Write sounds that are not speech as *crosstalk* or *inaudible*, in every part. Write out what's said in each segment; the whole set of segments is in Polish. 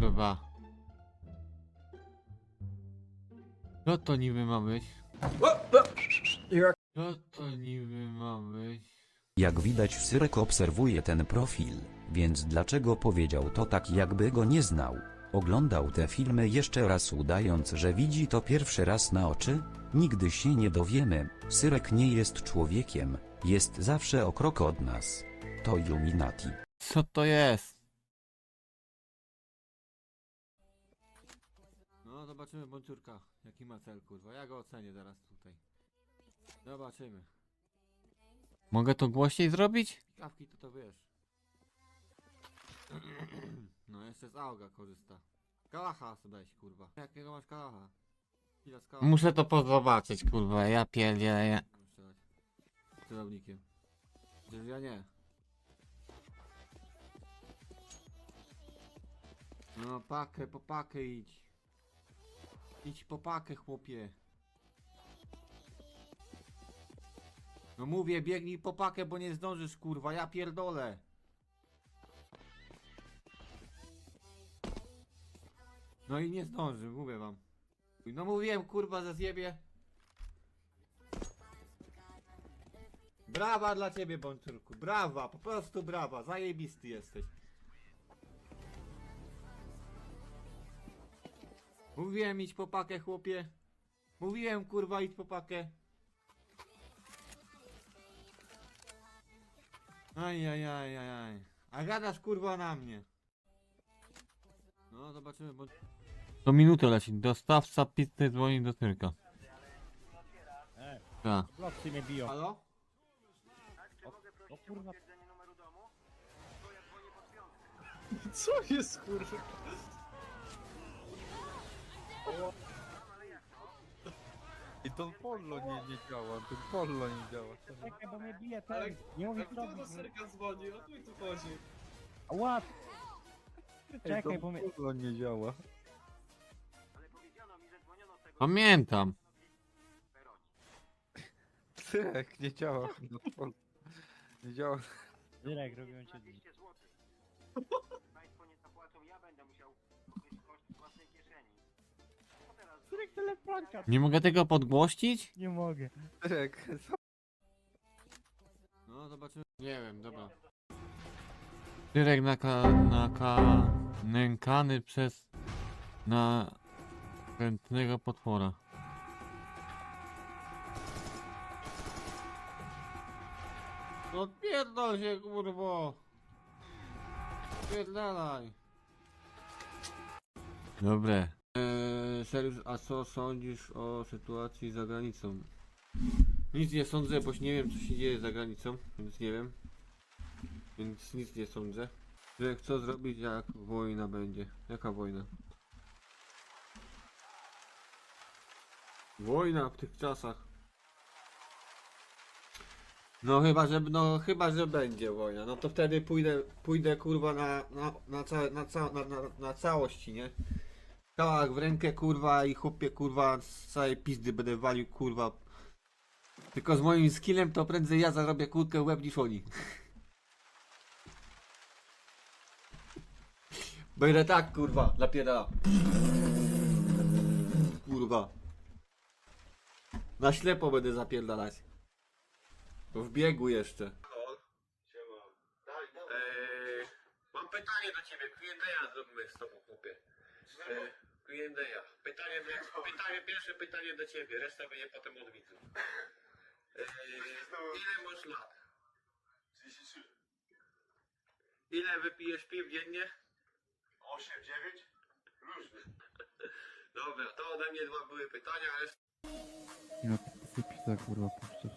kurwa. Co to niby ma być? Co to niby ma być? Jak widać Syrek obserwuje ten profil, więc dlaczego powiedział to tak jakby go nie znał? Oglądał te filmy jeszcze raz udając, że widzi to pierwszy raz na oczy? Nigdy się nie dowiemy, Syrek nie jest człowiekiem, jest zawsze o krok od nas. To Illuminati. Co to jest? Zobaczymy Bączurka, jaki ma cel kurwa. Ja go ocenię zaraz tutaj. Zobaczymy. Mogę to głośniej zrobić? Kawki to to wiesz. *clears throat* No jeszcze z Auga korzysta. Kalacha sobie weź kurwa. Jakiego masz kalacha? Ile z kalacha? Muszę to pozobaczyć kurwa, ja pierdzielę. Muszę dać. Celownikiem. Przecież ja nie. No pakę, po pakę idź. Idź po pakę, chłopie. No mówię, biegnij po pakę, bo nie zdążysz, kurwa, ja pierdolę. No i nie zdąży, mówię wam. No mówiłem, kurwa, że zjebie. Brawa dla ciebie, Bączurku, brawa, po prostu brawa, zajebisty jesteś. Mówiłem idź po pakę, chłopie. Mówiłem kurwa idź po pakę. Aj, aj, aj, aj, aj. A gadasz kurwa na mnie. No zobaczymy, bo... To minutę leci. Dostawca pizzy dzwoni do cyrka. E, Tak. bloksy mnie biją. Halo? O kurwa, Co jest kurwa? I to pollo nie, nie działa, to pollo nie działa. czekaj, bo mnie bije Ale ten. Nie A mogę kto do Syrka dzwoni? O chuj tu chodzi? Ład! Ej, Czekaj, to bo mnie... pollo nie działa. Pamiętam. Syrek, nie działa. No, pollo. Nie działa. Dyrek robią cię... Dyrek *laughs* Nie mogę tego podgłościć? Nie mogę. Co? No zobaczymy. Nie wiem, dobra. Tyrek naka, naka, nękany przez natrętnego potwora. No pierdol się kurwo! Pierdalaj! Dobre. Eee, Seriusz, a co sądzisz o sytuacji za granicą? Nic nie sądzę, bo nie wiem co się dzieje za granicą, więc nie wiem. Więc nic nie sądzę. Że co zrobić jak wojna będzie. Jaka wojna? Wojna w tych czasach. No chyba, że no chyba, że będzie wojna. No to wtedy pójdę, pójdę kurwa na, na, na, całe, na, ca, na, na, na całości, nie? Kałach w rękę kurwa i chłopie kurwa z całej pizdy będę walił kurwa tylko z moim skillem to prędzej ja zarobię kłódkę w łeb niż oni. *laughs* Będę tak kurwa, napierdala. Kurwa. Na ślepo będę zapierdalać. To w biegu jeszcze. Eee, mam pytanie do ciebie, Q&A zrobimy z tobą chłopie. Eee, Q&A. Pytanie, pytanie, pierwsze pytanie do ciebie, reszta będzie potem od widzów. Eee, ile masz lat? 33, Ile wypijesz piw dziennie? 8, 9? Różny. Dobra, to ode mnie dwa były pytania, ale Ja wypisa kurwa puszczę.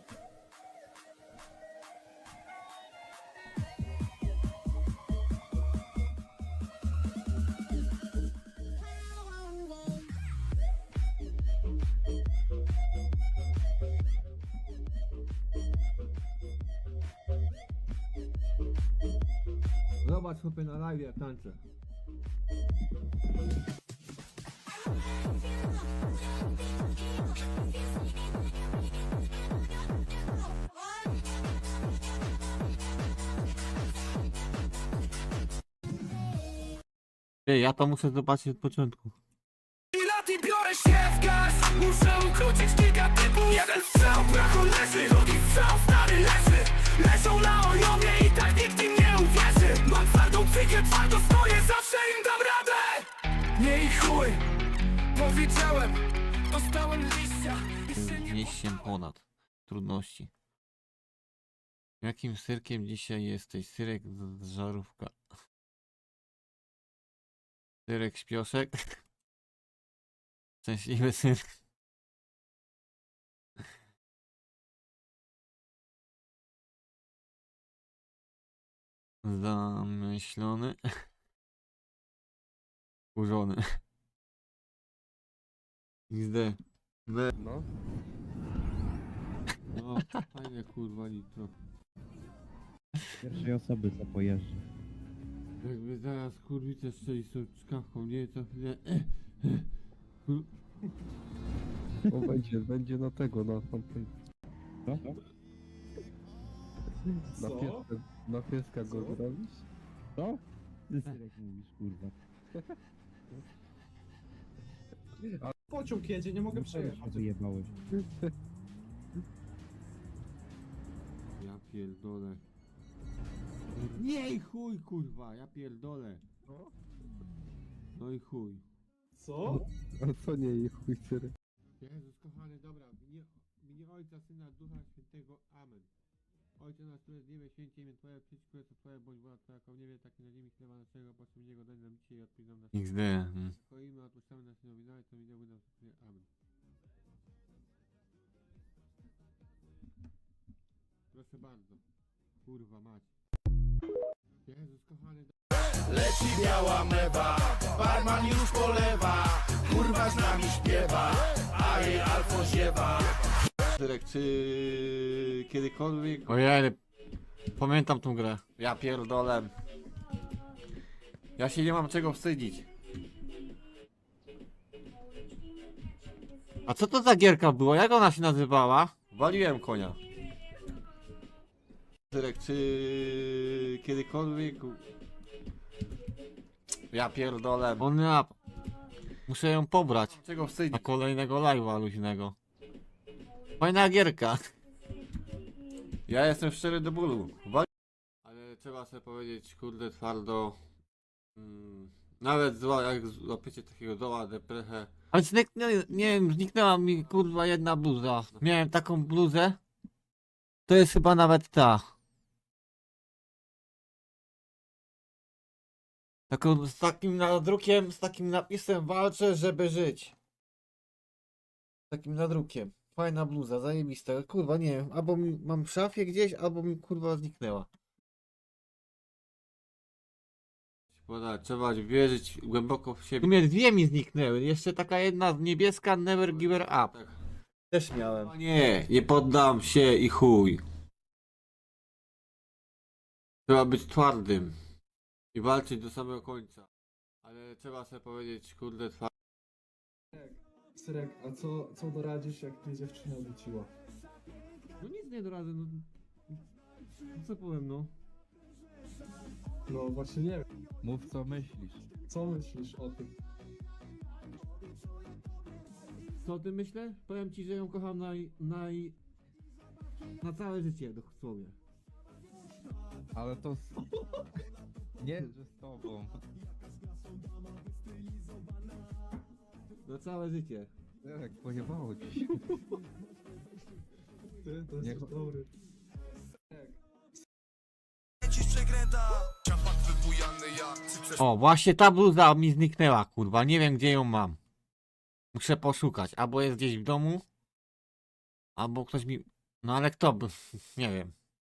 Zobacz chłopie na live jak tańczę. Ej, ja to muszę zobaczyć od początku. I lat i biorę się w gaz Muszę ukrócić kilka typów Jeden strzał, brachu leży Drugi strzał, stary leży Leżą na ojomie i psychię, twardo stoję Zawsze im dam radę Nie i chuj Powiedziałem Dostałem liścia i się nie Wnieść się ponad trudności. Jakim syrkiem dzisiaj jesteś? Syrek z z żarówka. Syrek śpioszek. *laughs* Szczęśliwy syrk. Zamyślony. *laughs* Kurzony. XD. No. No, fajne kurwa nitro. Pierwszej osoby co pojeżdża. Jakby zaraz kurwice strzeli z tą czkawką, nie? To chwilę... Kur... *laughs* O, będzie, będzie na tego, na fanpage. Co? Na Co? Pieska, na pieska go Co? zrobisz? Co? Ty Syrek mówisz, kurwa. *laughs* Pociąg jedzie, nie mogę przejechać. Wyjebałeś. *laughs* Ja pierdolę. Nie i chuj kurwa, ja pierdolę. No. No i chuj. Co? A co nie i chuj syry? Jezus kochany, dobra, w imię, w imię Ojca, Syna, Ducha Świętego, Amen. Ojcze nasz, który jest niebie, święcie imię Twoje, przyjdź królestwo Twoje, bądź wola Twoja, jako w niebie, tak i na ziemi, chleba naszego, potrzebnego daj nam dzisiaj i odpuść nam nasze XD. Swoimi odpuszczamy nasze nam sobie, Amen. Proszę bardzo. Kurwa mać. Jezus kochany, Leci biała mewa Barman już polewa Kurwa z nami śpiewa A jej alfo ziewa Dyrek, czy kiedykolwiek... Ojej, pamiętam tą grę. Ja pierdolę. Ja się nie mam czego wstydzić. A co to za gierka była? Jak ona się nazywała? Waliłem konia. Dyrek, czy kiedykolwiek... Ja pierdolę. On ja... Muszę ją pobrać. Czego wstydzić? Na kolejnego live'a luźnego. Fajna gierka. Ja jestem szczery do bólu. Wal- Ale trzeba sobie powiedzieć, kurde, twardo. Mm, nawet zła, jak złapiecie takiego doła, deprechę. Ale zniknę, nie wiem, zniknęła mi kurwa jedna bluza. Miałem taką bluzę. To jest chyba nawet ta. Taką, z takim nadrukiem, z takim napisem walczę, żeby żyć. Z takim nadrukiem. Fajna bluza, zajebista. Kurwa, nie wiem, albo mi, mam w szafie gdzieś, albo mi kurwa zniknęła. Szkoda, trzeba wierzyć głęboko w siebie. Sumie dwie mi zniknęły. Jeszcze taka jedna niebieska Never Give Her Up. Też miałem. Nie, nie poddam się i chuj. Trzeba być twardym. I walczyć do samego końca. Ale trzeba sobie powiedzieć, kurde, twardy. Syrek, a co, co doradzisz, jak mnie dziewczyna rzuciła? No nic nie doradzę, no. Co powiem, no. No właśnie nie wiem. Mów co myślisz. Co myślisz o tym? Co o tym myślę? Powiem ci, że ją kocham na, na, na całe życie, dosłownie. Ale to... Z... *laughs* Nie, że z tobą. Na całe życie. Jak pojebało ci. Ty, to Nie- jest dobry. Lecisz przekręta Ciapak wybujany jak O, właśnie ta bluza mi zniknęła, kurwa. Nie wiem, gdzie ją mam. Muszę poszukać. Albo jest gdzieś w domu, albo ktoś mi... No ale kto by... *laughs* Nie wiem.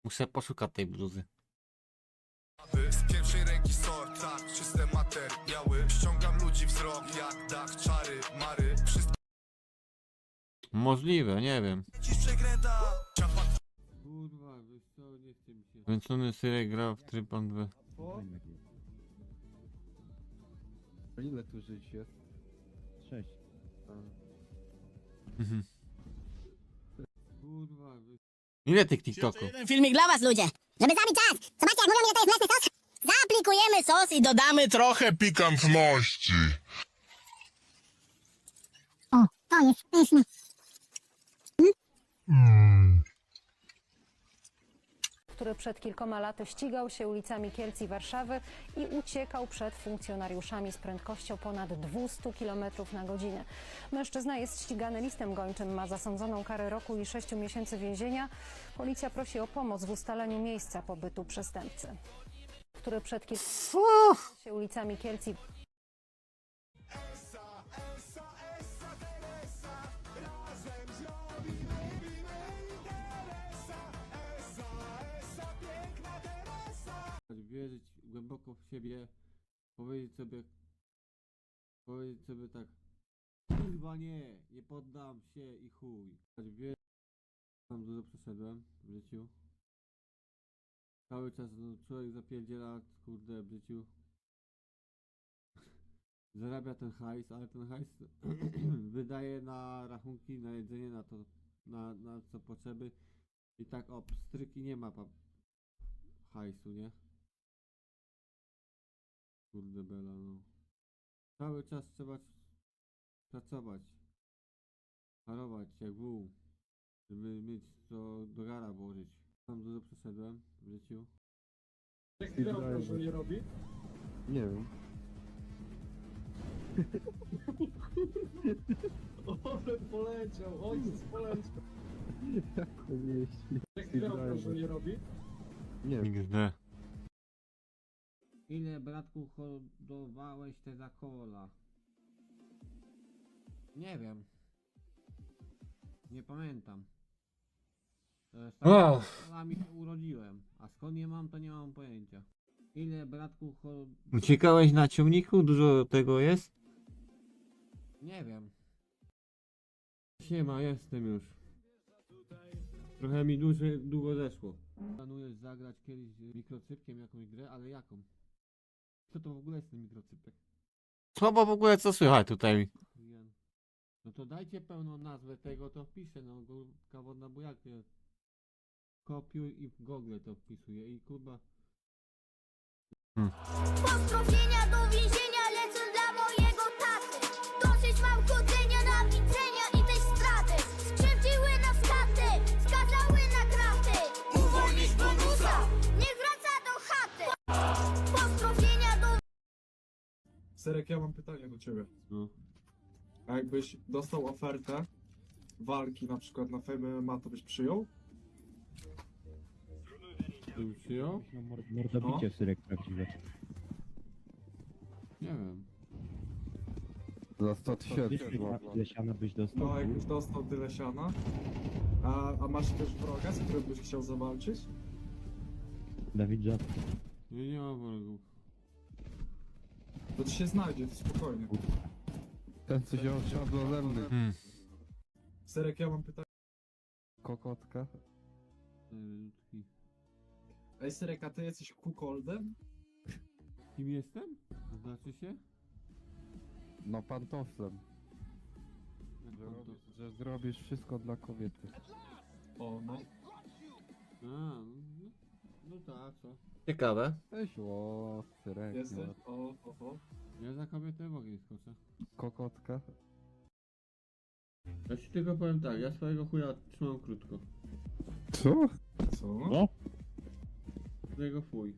Muszę poszukać tej bluzy. Możliwe, nie wiem. Kurwa, wiesz co, nie chce mi się. Węcony Syrek gra w tryb on we. O, Ile tu żyć jest? Sześć. Mhm. Kurwa, wiesz... Ile tych TikToków? Jeden filmik dla was ludzie! Żeby zabić czas! Zobaczcie jak mówią ile to jest mleczny sos! Zapli Aplikujemy sos i dodamy Trochę pikantności. O, to jest pyszne. Który przed kilkoma laty ścigał się ulicami Kielc i Warszawy i uciekał przed funkcjonariuszami z prędkością ponad 200 km na godzinę. Mężczyzna jest ścigany listem gończym, ma zasądzoną karę roku i 6 miesięcy więzienia. Policja prosi o pomoc w ustaleniu miejsca pobytu przestępcy, który przed kilkoma się ulicami Kielc i wierzyć głęboko w siebie, powiedzieć sobie, powiedzieć sobie tak, kurwa nie, nie poddam się i chuj. Wie, tam dużo przeszedłem w życiu. Cały czas no, człowiek zapierdziela, kurde, w życiu. *laughs* Zarabia ten hajs, ale ten hajs *clears throat* wydaje na rachunki, na jedzenie, na to, na, na co potrzeby. I tak o, pstryki nie ma hajsu, nie? Kurde bela, no. Cały czas trzeba pracować. Harować jak wół. Żeby mieć co do gara włożyć. Tam dużo przeszedłem w życiu. Jak tyle obrażeń robi? Nie wiem. *laughs* Ole poleciał, ojciec poleciał. *laughs* Jak to mieści? Jak tyle obrażeń robi? Nie wiem. Nigdy. Ile bratku hodowałeś te za kola? Nie wiem. Nie pamiętam. O! Kolami się urodziłem, a skąd je mam, to nie mam pojęcia. Ile bratku ho... Uciekałeś na ciągniku? Dużo tego jest? Nie wiem. Siema, jestem już. Trochę mi duży, długo zeszło. Planujesz zagrać kiedyś z mikrocypkiem jakąś grę, ale jaką? Co to w ogóle jest ten mikrocypek? Słabo w ogóle co słychać tutaj? No to dajcie pełną nazwę tego, to wpiszę, no górka wodna bujakie. Kopiuj i w Google to wpisuję i kurwa. Pozdrowienia do więzienia Serek, ja mam pytanie do ciebie. No. A jakbyś dostał ofertę walki na przykład na Fame MMA, to byś przyjął? Bym przyjął? No, mord- mordobicie syrek prawdziwe. Nie wiem. Za 100 Wyszły ile siana byś dostał? No, jakbyś dostał tyle siana. A, a masz też wroga, z którym byś chciał zawalczyć? Dawid Żab. Nie, nie mam wrogów. To ci się znajdzie, to spokojnie. Ten co się osiadł ode mnie. Serek, ja mam pytanie. Kokotka. Ej, Serek, a ty jesteś kukoldem? Kim jestem? Znaczy się? No pantoflem. Że, że zrobisz wszystko dla kobiety. O, co? Ciekawe. Weź o, syrek, Jesteś? O, o, o. Ja za kobietę w ogień skoczę. Kokotka. Ja ci tylko powiem tak, ja swojego chuja trzymam krótko. Co? Co? No? Swojego fuj.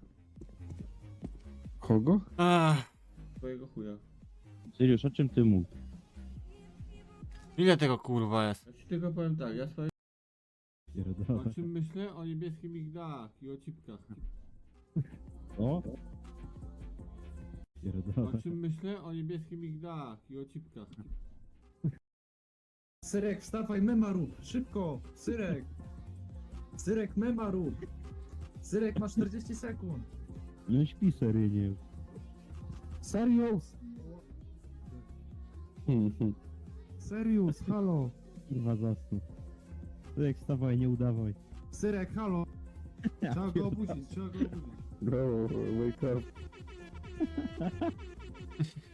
Kogo? Ach, swojego chuja. Syriusz, o czym ty mówisz? Ile tego kurwa jest? Ja ci tylko powiem tak, ja swojego... Pierdolę. O czym myślę? O niebieskich migdałach i o cipkach. O? O Pierdolę. czym myślę? O niebieskich migdałach i o cipkach. Syrek, wstawaj, mema rób! Szybko! Syrek! Syrek, mema rób! Syrek, masz 40 sekund! No śpi seryjnie. Serius! Serius, halo! Kurwa zasnął. Syrek, wstawaj, nie udawaj. Syrek, halo! *laughs* Trzeba go obudzić, trzeba go obudzić. No, wake up. *laughs*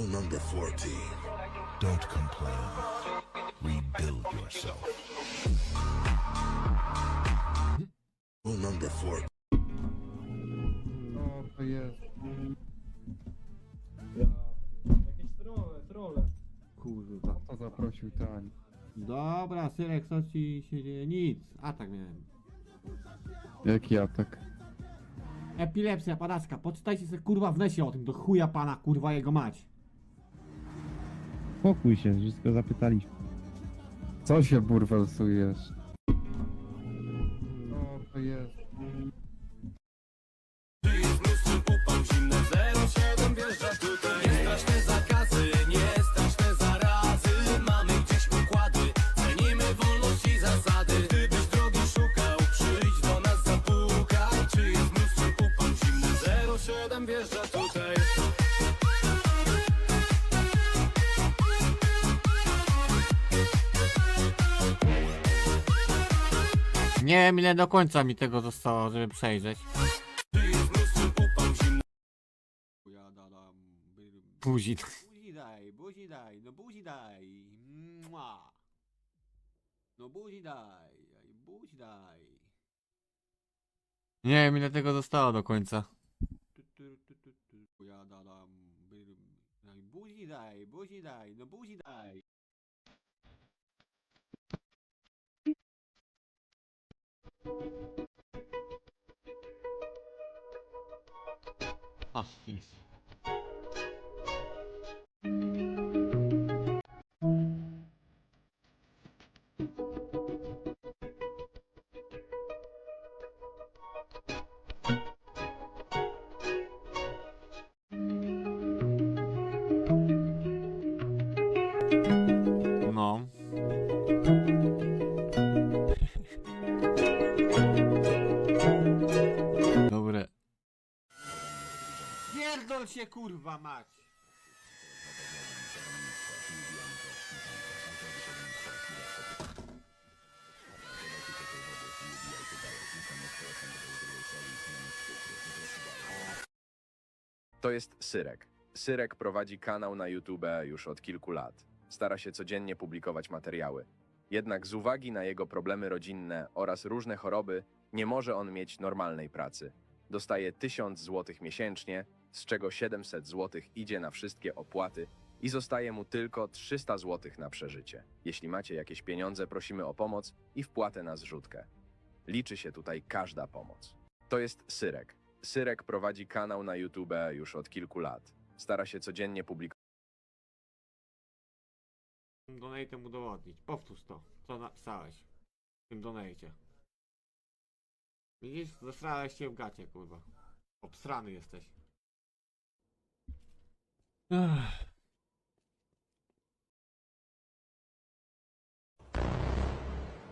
Rule number 14. Don't complain. Rebuild yourself. Rule number 14. O, to jest. Jakieś trole, trole. Kurwa. To zaprosił Tań. Dobra, Syrek, co ci się dzieje? Nic. Atak miałem. Jaki atak? Epilepsja, padaczka. Poczytajcie sobie kurwa w nesie o tym, do chuja pana, kurwa jego mać. Spokój się, wszystko zapytaliśmy. Co się burwelsujesz? Nie do końca mi tego zostało, żeby przejrzeć. Buzi. Buzi daj, buzi daj, no buzi daj. Mua. No buzi daj, buzi daj. Nie wiem ile tego zostało do końca. Buzi daj, buzi daj, no buzi daj. A, Kurwa mać! To jest Syrek. Syrek prowadzi kanał na YouTube już od kilku lat. Stara się codziennie publikować materiały. Jednak z uwagi na jego problemy rodzinne oraz różne choroby, nie może on mieć normalnej pracy. Dostaje 1000 zł miesięcznie, z czego 700 zł idzie na wszystkie opłaty i zostaje mu tylko 300 zł na przeżycie. Jeśli macie jakieś pieniądze, prosimy o pomoc i wpłatę na zrzutkę. Liczy się tutaj każda pomoc. To jest Syrek. Syrek prowadzi kanał na YouTube już od kilku lat. Stara się codziennie publikować. Donate'em udowodnić. Powtórz to, co napisałeś w tym donate. Widzisz? Zesrałeś się w gacie, kurwa. Obsrany jesteś. *sighs*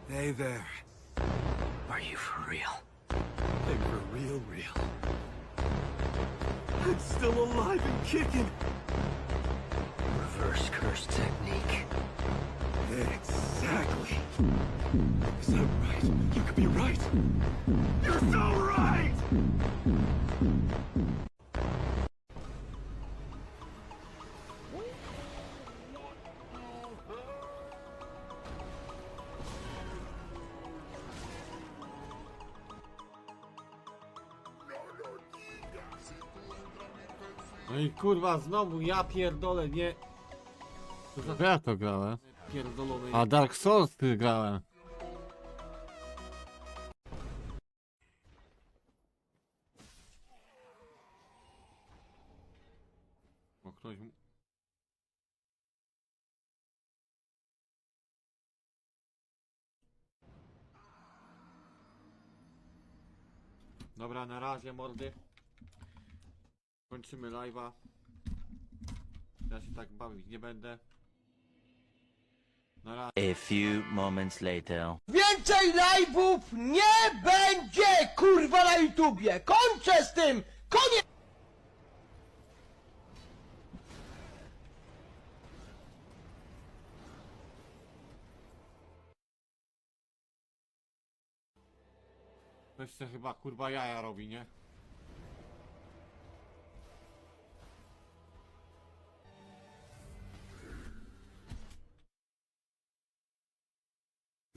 Hey there. Are you for real? I'm for real, real. I'm still alive and kicking. Reverse curse technique. Exactly. Is that right? You could be right. You're so right! No i kurwa, znowu ja pierdolę, nie... Za... Ja to grałem. Pierdolony. A Dark Souls ty grałem. O, ktoś... mu- Dobra, na razie mordy. Kończymy live'a. Ja się tak bawić nie będę. Na razie. A few moments later. Więcej live'ów nie będzie, kurwa, na YouTubie! Kończę z tym! Koniec! Ktoś se chyba kurwa jaja robi, nie?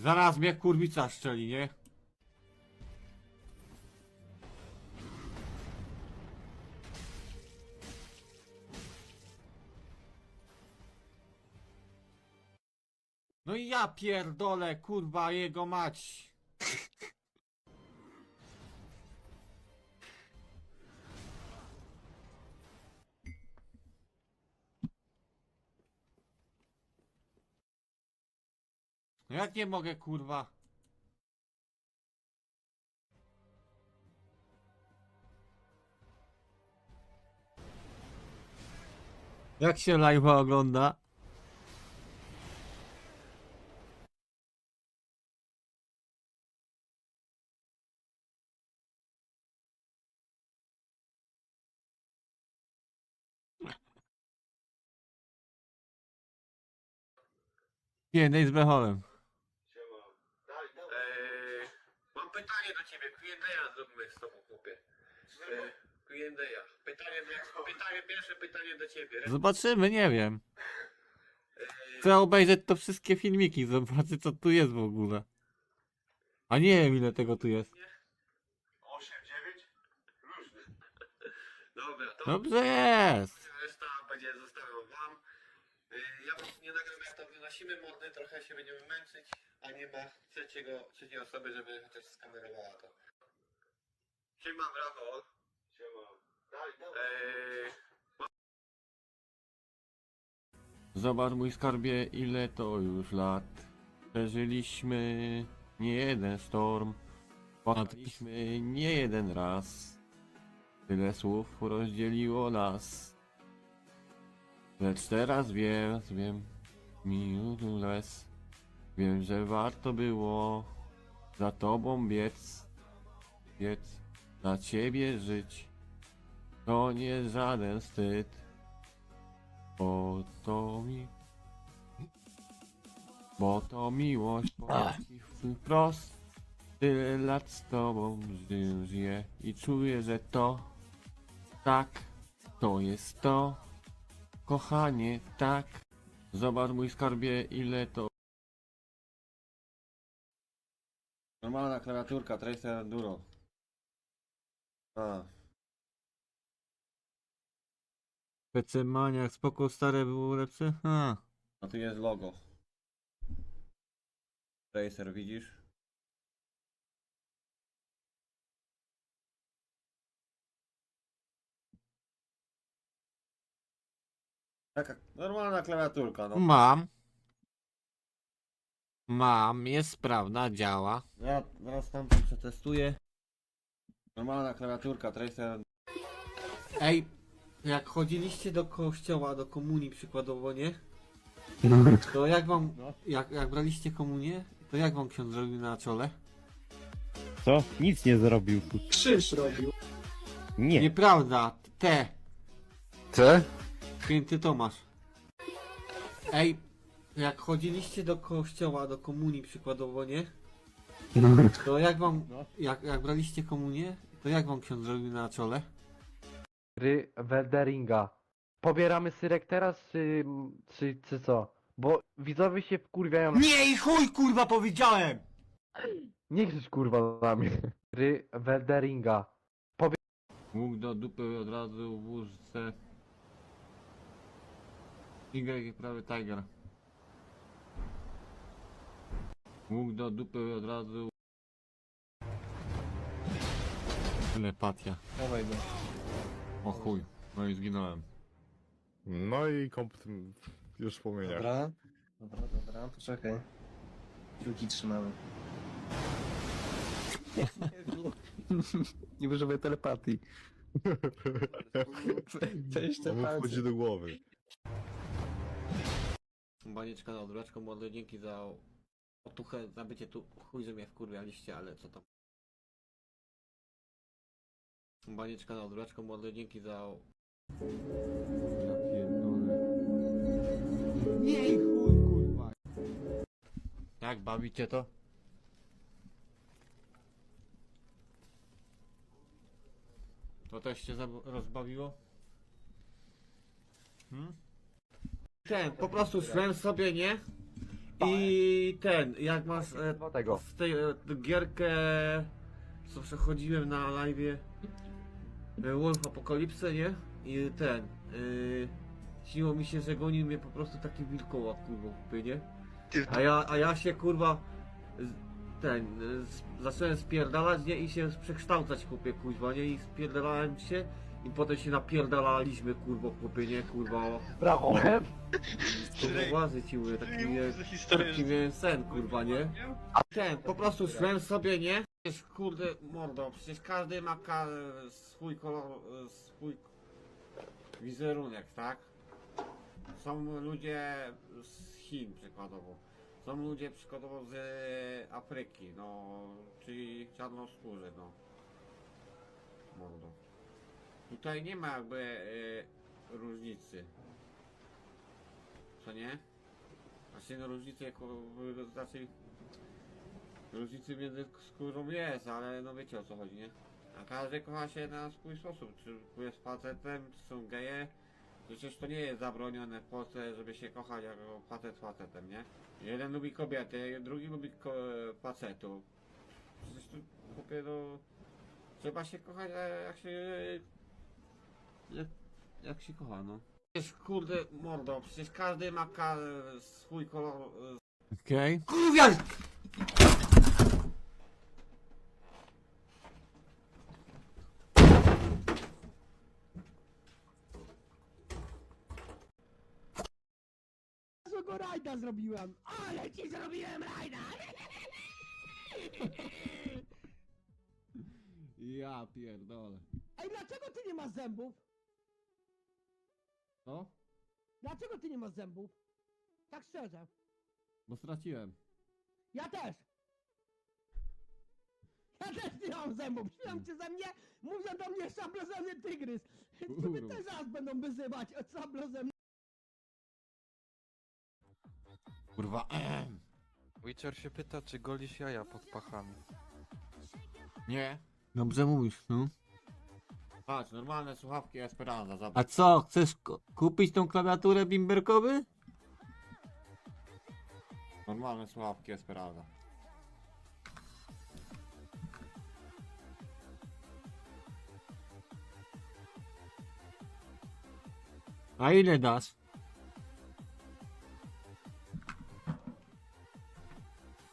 Zaraz mnie kurwica szczeli, nie? No i ja pierdolę, kurwa, jego mać. No jak nie mogę, kurwa? Jak się live ogląda? Jednej z Becholem. Eee, mam pytanie do ciebie, Q&A zrobimy z tobą, chłopie. Eee, Q&A. Pytanie, do- pytanie, pierwsze pytanie do ciebie. Zobaczymy, nie wiem. Chcę obejrzeć to wszystkie filmiki, zobaczyć co tu jest w ogóle. A nie wiem ile tego tu jest. 8, 9? Różny. Dobra, to Dobrze jest. reszta będzie zostawiam wam. Eee, ja wam nie nagram jak to wynosimy mordy, trochę się będziemy męczyć, a nie ma trzeciego, trzeciej osoby, żeby chociaż skamerowała to. Siema, brawo. Siema. Daj, Eee, Zobacz mój skarbie ile to już lat. Przeżyliśmy nie jeden sztorm. Popadliśmy nie jeden raz. Tyle słów rozdzieliło nas. Lecz teraz wiem, wiem, minutu les. Wiem, że warto było za tobą biec. Biec, dla ciebie żyć. To nie żaden wstyd. Bo to mi... Bo to miłość poleci wprost. Tyle lat z tobą ży- żyję i czuję, że to tak, to jest to. Kochanie, tak. Zobacz mój skarbie, ile to. Normalna klawiaturka, Tracer Enduro. A. PC Maniak, spoko stare było lepsze? Ha. A tu jest logo. Tracer, widzisz? Taka normalna klawiaturka, no. Mam. Mam, jest sprawna, działa. Ja zaraz tam to przetestuję. Normalna klawiaturka, Tracer. Ej, jak chodziliście do kościoła, do komunii przykładowo, nie? To jak wam, jak, jak braliście komunię, to jak wam ksiądz zrobił na czole? Co? Nic nie zrobił. Krzyż robił. Nie. Nieprawda, te, Te? święty Tomasz. Ej, jak chodziliście do kościoła, do komunii przykładowo, nie? To jak wam, jak, jak braliście komunię, to jak wam ksiądz zrobił na czole? Ry Welderinga. Pobieramy syrek teraz, czy, czy, czy co? Bo widzowie się wkurwiają. Nie i chuj kurwa powiedziałem! Nie krzycz kurwa na mnie. Ry Welderinga. Łuk do dupy od razu w łóżce. Y jak prawy Tiger. Łuk do dupy od razu. Telepatia. Dawaj no. O chuj. No i zginąłem. No i komp... już w płomieniach. Dobra, dobra, dobra, poczekaj. Kciuki trzymamy. Nie używaj telepatii. *laughs* Cześć, te mu palce. wchodzi do głowy. Banieczka na odwleczką, młody, dzięki za otuchę, za bycie tu. Chuj, że mnie wkurwialiście, ale co tam. Banieczka na odwleczką, młody, dzięki za... Ja pierdolę. Nie i chuj, kurwa. Jak bawicie to? To też cię zab- rozbawiło? Hmm? Ten, po prostu szłem sobie, nie? I ten, jak masz e, Dlatego. z tej e, gierkę, co przechodziłem na live e, Wolf Apokalipsę, nie? I ten, yy, śniło mi się, że gonił mnie po prostu taki wilkołak, kurwa, chłopie, nie? A ja, a ja się, kurwa, z- ten, y, z, zacząłem spierdalać, nie? I się przekształcać, chłopie, kurwa, nie? I spierdalałem się i potem się napierdalaliśmy, kurwa, chłopie, nie? Kurwa, Brawo! to poważnie ci mówię, taki, miałem- taki miałem sen, kurwa, nie? Ten, po prostu szłem sobie, nie? Przecież, kurde, mordo, przecież każdy ma ka swój kolor, e, swój wizerunek, tak? Są ludzie z Chin, przykładowo. Są ludzie, przykładowo, z Afryki, no, czyli czarnoskórzy, no. Mordo. Tutaj nie ma jakby e, różnicy. Co nie? Znaczy no różnicy jako znaczy różnicy między skórą jest, ale no wiecie o co chodzi, nie? A każdy kocha się na swój sposób. Czy jest facetem, czy są geje. Przecież to nie jest zabronione w Polsce, żeby się kochać jako facet facetem, nie? Jeden lubi kobiety, drugi lubi facetów. Przecież tu kupię no... Trzeba się kochać jak się... Jak, jak się kocha, no. Przecież kurde mordo, przecież każdy ma ka swój kolor... e, Okej. Kurwa! Złego rajda zrobiłem! Ale ci zrobiłem rajda! Ja pierdolę. Ej, dlaczego ty nie masz zębów? Co? Dlaczego ty nie masz zębów? Tak szczerze. Bo straciłem. Ja też! Ja też nie mam zębów! Śmiam cię ze mnie! Mówią do mnie szablozemny tygrys! Kurwa. też zaraz będą wyzywać szablozemny Kurwa. ehem. Witcher się pyta, czy golisz jaja pod pachami. Nie. Dobrze mówisz, no. Patrz, normalne słuchawki Esperanza, A zobacz. co, chcesz kupić tą klawiaturę bimberkowy? Normalne słuchawki Esperanza. A ile dasz?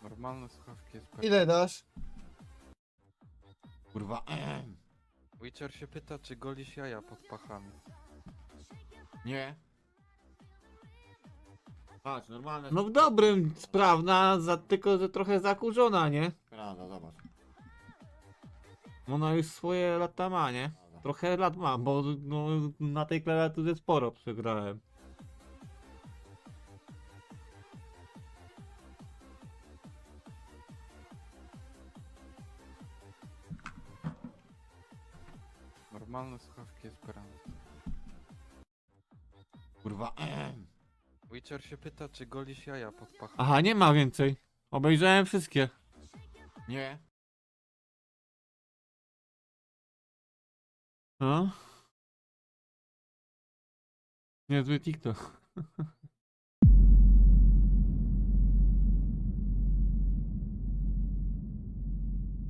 Normalne słuchawki jest Ile dasz? Kurwa. ehem. Witcher się pyta, czy golisz jaja pod pachami. Nie. Patrz, normalne No w dobrym, sprawna, za, tylko że trochę zakurzona, nie? Esperanza, zobacz. Ona już swoje lata ma, nie? Trochę lat ma, bo no, na tej klawiaturze sporo przegrałem. Normalne słuchawki Esperanza. Kurwa. ehem. Witcher się pyta, czy golisz jaja pod pachami. Aha, nie ma więcej. Obejrzałem wszystkie. Nie. No. Niezły TikTok. *laughs*